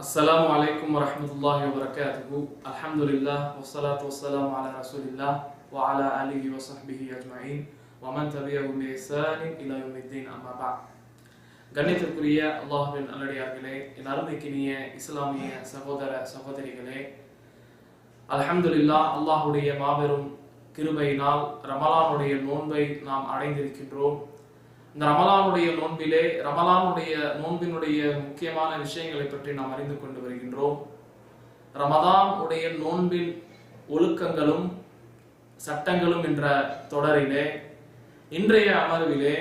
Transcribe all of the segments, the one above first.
السلام عليكم ورحمة الله وبركاته. الحمد لله والصلاة والسلام على رسول الله وعلى آله وصحبه أجمعين. ومن تبعهم بإحسان إلى يوم الدين أما بعد. கண்ணியத்திற்குரிய அல்லாஹின் நல்லடியார்களே நரம்பிக்கினிய இஸ்லாமிய சகோதர சகோதரிகளே அலமதுல்லா அல்லாஹுடைய மாபெரும் கிருபையினால் ரமலானுடைய நோன்பை நாம் அடைந்திருக்கின்றோம். இந்த ரமலானுடைய நோன்பிலே ரமலானுடைய நோன்பினுடைய முக்கியமான விஷயங்களை பற்றி நாம் அறிந்து கொண்டு வருகின்றோம். ரமதான் உடைய நோன்பின் ஒழுக்கங்களும் சட்டங்களும் என்ற தொடரிலே இன்றைய அமர்விலே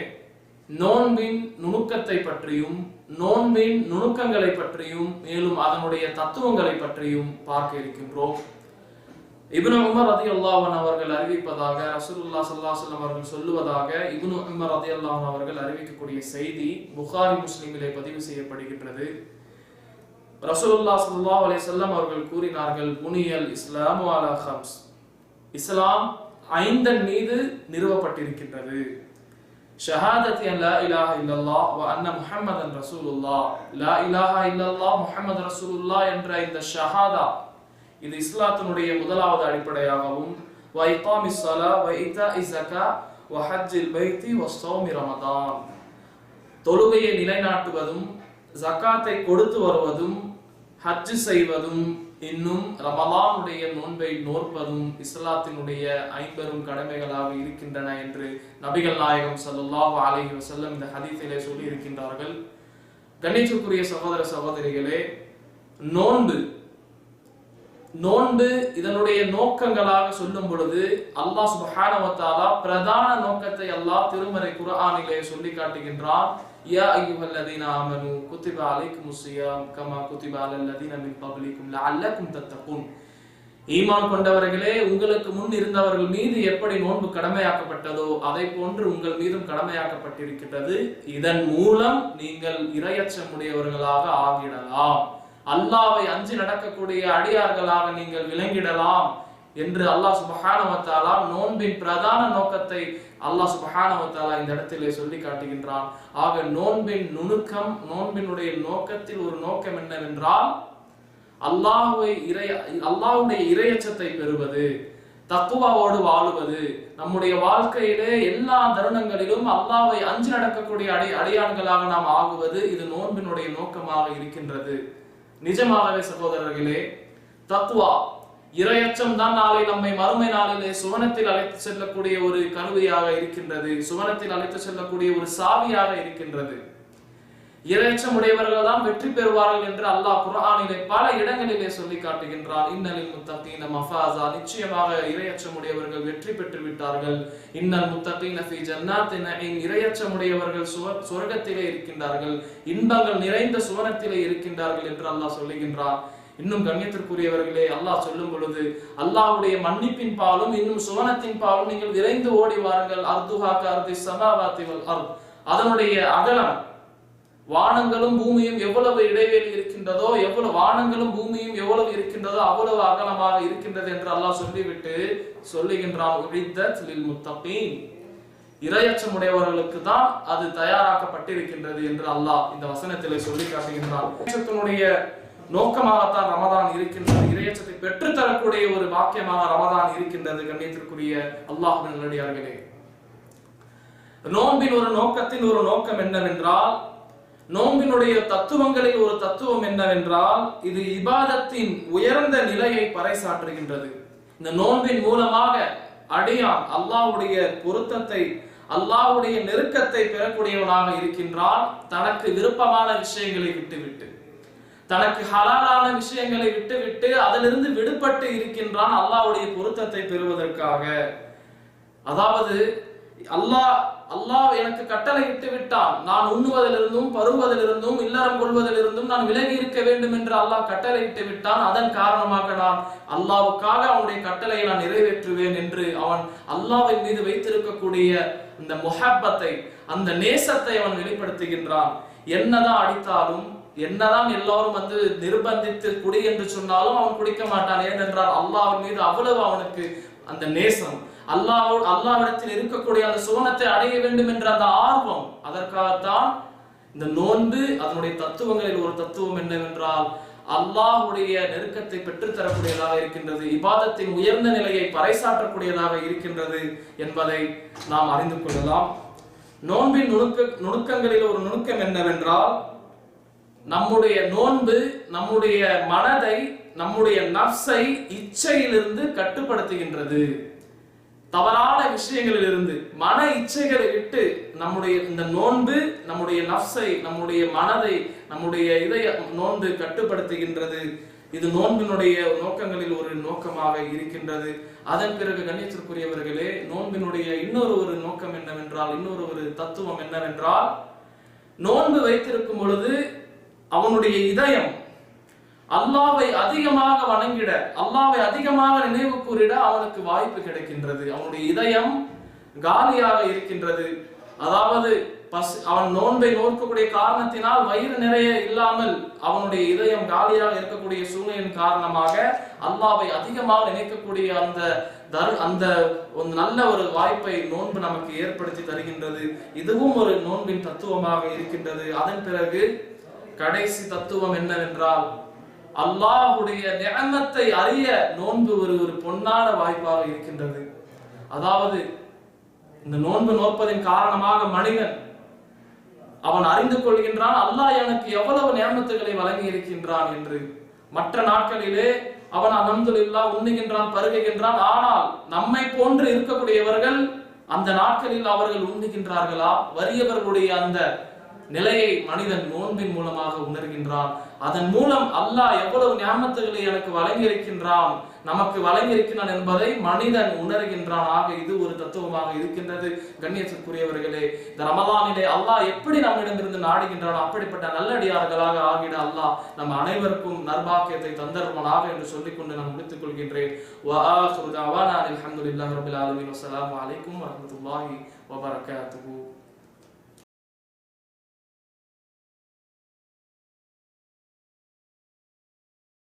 நோன்பின் நுணுக்கத்தை பற்றியும் நோன்பின் நுணுக்கங்களை பற்றியும் மேலும் அதனுடைய தத்துவங்களை பற்றியும் பார்க்க இருக்கின்றோம். இபுனு உமர் ரதி அல்லாஹன் அவர்கள் அறிவிப்பதாக ரசூலுல்லா சல்லாஹம் அவர்கள் சொல்லுவதாக இபுனு உமர் ரதி அல்லாஹன் அவர்கள் அறிவிக்கக்கூடிய செய்தி புகாரி முஸ்லிமிலே பதிவு செய்யப்படுகின்றது. ரசூலுல்லா சல்லா அலைஹி செல்லம் அவர்கள் கூறினார்கள் புனியல் இஸ்லாம் அலா ஹம்ஸ் இஸ்லாம் ஐந்தன் மீது நிறுவப்பட்டிருக்கின்றது. ஷஹாதத் அன் லா இலாஹ இல்லல்லாஹ் வ அன்ன முஹம்மதன் ரசூலுல்லாஹ். லா இலாஹ இல்லல்லாஹ் முஹம்மது ரசூலுல்லாஹ் என்ற இந்த ஷஹாதா இது இஸ்லாத்தினுடைய முதலாவது அடிப்படையாகவும் வ சலா ஸலா இசக்கா வஹஜில் வைத்தி வ பைத்தி ரமதான். தொழுகையை நிலைநாட்டுவதும் ஜக்காத்தை கொடுத்து வருவதும் ஹஜ் செய்வதும் இன்னும் ரமலானுடைய நோன்பை நோற்பதும் இஸ்லாத்தினுடைய ஐம்பெரும் கடமைகளாக இருக்கின்றன என்று நபிகள் நாயகம் ஸல்லல்லாஹு அலஹி வசல்லம் இந்த ஹதீஸிலே சொல்லி இருக்கின்றார்கள் கணிச்சுக்குரிய சகோதர சகோதரிகளே நோன்பு நோன்பு இதனுடைய நோக்கங்களாக சொல்லும் பொழுது அல்லாஹ் சுபஹானவத்தாலா பிரதான நோக்கத்தை அல்லாஹ் திருமறை குர்ஆனிலே சொல்லி காட்டுகின்றான். யா அய்யுஹல்லதீன ஆமனு குத்திப அலைக்கும் ஸியாம் கமா குத்திப அலல்லதீன மின் கப்லிக்கும் லஅல்லக்கும் தத்தகுன். ஈமான் கொண்டவர்களே உங்களுக்கு முன் இருந்தவர்கள் மீது எப்படி நோன்பு கடமையாக்கப்பட்டதோ அதை போன்று உங்கள் மீதும் கடமையாக்கப்பட்டிருக்கிறது இதன் மூலம் நீங்கள் இரையச்சமுடையவர்களாக ஆகிடலாம். அல்லாவை அஞ்சு நடக்கக்கூடிய அடியார்களாக நீங்கள் விளங்கிடலாம் என்று அல்லாஹ் சுபஹானவத்தாலா நோன்பின் பிரதான நோக்கத்தை அல்லாஹ் சுபஹானவத்தாலா இந்த இடத்திலே சொல்லி காட்டுகின்றான். ஆக நோன்பின் நுணுக்கம் நோன்பினுடைய நோக்கத்தில் ஒரு நோக்கம் என்னவென்றால் அல்லாஹுவை இறை அல்லாஹுடைய இரையச்சத்தை பெறுவது தக்குவாவோடு வாழுவது. நம்முடைய வாழ்க்கையிலே எல்லா தருணங்களிலும் அல்லாவை அஞ்சு நடக்கக்கூடிய அடி அடியான்களாக நாம் ஆகுவது இது நோன்பினுடைய நோக்கமாக இருக்கின்றது. நிஜமாகவே சகோதரர்களே தத்துவா இரையச்சம் தான் நாளை நம்மை மறுமை நாளிலே சுவனத்தில் அழைத்து செல்லக்கூடிய ஒரு கருவியாக இருக்கின்றது. சுவனத்தில் அழைத்து செல்லக்கூடிய ஒரு சாவியாக இருக்கின்றது. இரையச்சம் உடையவர்கள் தான் வெற்றி பெறுவார்கள் என்று அல்லாஹ் குரானிலே பல இடங்களிலே சொல்லி காட்டுகின்றான். இன்னலில் முத்தகீன மஃபாசா நிச்சயமாக இரையச்சம் உடையவர்கள் வெற்றி பெற்று விட்டார்கள். இன்னல் முத்தகீன ஃபி ஜன்னாத்தின். நஈம் இரையச்சம் உடையவர்கள் சொர்க்கத்திலே இருக்கின்றார்கள். இன்பங்கள் நிறைந்த சுவனத்திலே இருக்கின்றார்கள் என்று அல்லாஹ் சொல்லுகின்றான். இன்னும் கண்ணியத்திற்குரியவர்களே அல்லாஹ் சொல்லும் பொழுது அல்லாஹ்வுடைய மன்னிப்பின் பாலும் இன்னும் சுவனத்தின் பாலும் நீங்கள் விரைந்து ஓடி வாருங்கள். அர்துஹா கர்தி சமாவாத்தி அர்த். அதனுடைய அகலம் வானங்களும் பூமியும் எவ்வளவு இடைவெளி இருக்கின்றதோ எவ்வளவு வானங்களும் பூமியும் எவ்வளவு இருக்கின்றதோ அவ்வளவு அகலமாக இருக்கின்றது என்று அல்லாஹ் சொல்லிவிட்டு சொல்லுகின்றான் உரித்தத் இரையச்சம் உடையவர்களுக்கு தான் அது தயாராக்கப்பட்டிருக்கின்றது என்று அல்லாஹ் இந்த வசனத்திலே சொல்லி காட்டுகின்றான். நோக்கமாகத்தான் ரமதான் இருக்கின்றது. இரையச்சத்தை பெற்றுத்தரக்கூடிய ஒரு வாக்கியமாக ரமதான் இருக்கின்றது கண்ணியத்திற்குரிய அல்லாஹ் நல்லடியார்களே நோன்பின் ஒரு நோக்கத்தின் ஒரு நோக்கம் என்னவென்றால் நோம்பினுடைய தத்துவங்களில் ஒரு தத்துவம் என்னவென்றால் இது இபாதத்தின் உயர்ந்த நிலையை பறைசாற்றுகின்றது. இந்த நோன்பின் மூலமாக அடியான் அல்லாஹ்வுடைய பொருத்தத்தை அல்லாவுடைய நெருக்கத்தை பெறக்கூடியவனாக இருக்கின்றான். தனக்கு விருப்பமான விஷயங்களை விட்டுவிட்டு. தனக்கு ஹலாலான விஷயங்களை விட்டுவிட்டு அதிலிருந்து விடுபட்டு இருக்கின்றான் அல்லாவுடைய பொருத்தத்தை பெறுவதற்காக. அதாவது அல்லாஹ் அல்லாஹ் எனக்கு கட்டளை இட்டு விட்டான் நான் உண்ணுவதிலிருந்தும் பருவதிலிருந்தும் இல்லறம் கொள்வதிலிருந்தும் நான் விலகி இருக்க வேண்டும் என்று அல்லாஹ் கட்டளை இட்டு விட்டான் அதன் காரணமாக நான் அல்லாவுக்காக அவனுடைய கட்டளையை நான் நிறைவேற்றுவேன் என்று அவன் அல்லாவின் மீது வைத்திருக்கக்கூடிய அந்த முஹப்பத்தை அந்த நேசத்தை அவன் வெளிப்படுத்துகின்றான். என்னதான் அடித்தாலும் என்னதான் எல்லாரும் வந்து நிர்பந்தித்து குடி என்று சொன்னாலும் அவன் குடிக்க மாட்டான். ஏனென்றால் அல்லாஹ் மீது அவ்வளவு அவனுக்கு அந்த நேசம் அல்லாஹ் அல்லாவிடத்தில் இருக்கக்கூடிய அந்த சுவனத்தை அடைய வேண்டும் என்ற அந்த ஆர்வம் அதற்காகத்தான் இந்த நோன்பு அதனுடைய தத்துவங்களில் ஒரு தத்துவம் என்னவென்றால் அல்லாஹுடைய நெருக்கத்தை பெற்றுத்தரக்கூடியதாக இருக்கின்றது இபாதத்தின் உயர்ந்த நிலையை பறைசாற்றக்கூடியதாக இருக்கின்றது என்பதை நாம் அறிந்து கொள்ளலாம். நோன்பின் நுணுக்க நுணுக்கங்களில் ஒரு நுணுக்கம் என்னவென்றால் நம்முடைய நோன்பு நம்முடைய மனதை நம்முடைய நப்சை இச்சையிலிருந்து கட்டுப்படுத்துகின்றது. தவறான விஷயங்களில் இருந்து மன இச்சைகளை விட்டு நம்முடைய இந்த நோன்பு நம்முடைய நஃப்ஸை நம்முடைய மனதை நம்முடைய இதய நோன்பு கட்டுப்படுத்துகின்றது. இது நோன்பினுடைய நோக்கங்களில் ஒரு நோக்கமாக இருக்கின்றது. அதன் பிறகு கண்ணியத்திற்குரியவர்களே நோன்பினுடைய இன்னொரு ஒரு நோக்கம் என்னவென்றால் இன்னொரு ஒரு தத்துவம் என்னவென்றால் நோன்பு வைத்திருக்கும் பொழுது அவனுடைய இதயம் அல்லாவை அதிகமாக வணங்கிட அல்லாவை அதிகமாக நினைவு கூறிட அவனுக்கு வாய்ப்பு கிடைக்கின்றது. அவனுடைய இதயம் காலியாக இருக்கின்றது. அதாவது பஸ் அவன் நோன்பை நோக்கக்கூடிய காரணத்தினால் வயிறு நிறைய இல்லாமல் அவனுடைய இதயம் காலியாக இருக்கக்கூடிய சூழ்நிலையின் காரணமாக அல்லாவை அதிகமாக நினைக்கக்கூடிய அந்த தரு அந்த ஒரு நல்ல ஒரு வாய்ப்பை நோன்பு நமக்கு ஏற்படுத்தி தருகின்றது. இதுவும் ஒரு நோன்பின் தத்துவமாக இருக்கின்றது. அதன் பிறகு கடைசி தத்துவம் என்னவென்றால் அல்லாஹ்வுடைய நியமத்தை அறிய நோன்பு ஒரு ஒரு பொன்னான வாய்ப்பாக இருக்கின்றது. அதாவது இந்த நோன்பு நோற்பதின் காரணமாக மனிதன் அவன் அறிந்து கொள்கின்றான் அல்லாஹ் எனக்கு எவ்வளவு நியமத்துகளை வழங்கி இருக்கின்றான் என்று. மற்ற நாட்களிலே அவன் அலமதுல்லா உண்ணுகின்றான் பருகுகின்றான் ஆனால் நம்மை போன்று இருக்கக்கூடியவர்கள் அந்த நாட்களில் அவர்கள் உண்ணுகின்றார்களா? வறியவர்களுடைய அந்த நிலையை மனிதன் நோன்பின் மூலமாக உணர்கின்றான். அதன் மூலம் அல்லாஹ் எவ்வளவு ஞாபகத்துகளை எனக்கு வழங்கியிருக்கின்றான் நமக்கு வழங்கியிருக்கின்றான் என்பதை மனிதன் உணர்கின்றான். ஆக இது ஒரு தத்துவமாக இருக்கின்றது. கண்ணியத்துக்குரியவர்களே இந்த ரமதானிலே அல்லாஹ் எப்படி நம்மிடமிருந்து நாடுகின்றான் அப்படிப்பட்ட நல்லடியார்களாக ஆகிட அல்லாஹ் நம் அனைவருக்கும் நர்பாக்கியத்தை தந்தருவனாக என்று சொல்லிக்கொண்டு நான் முடித்துக் கொள்கின்றேன். அலமதுல்லாஹ் ரபில் ஆலமின். அஸ்லாம் வலைக்கம் வரமத்துல்லாஹி வபரகாத்துஹூ.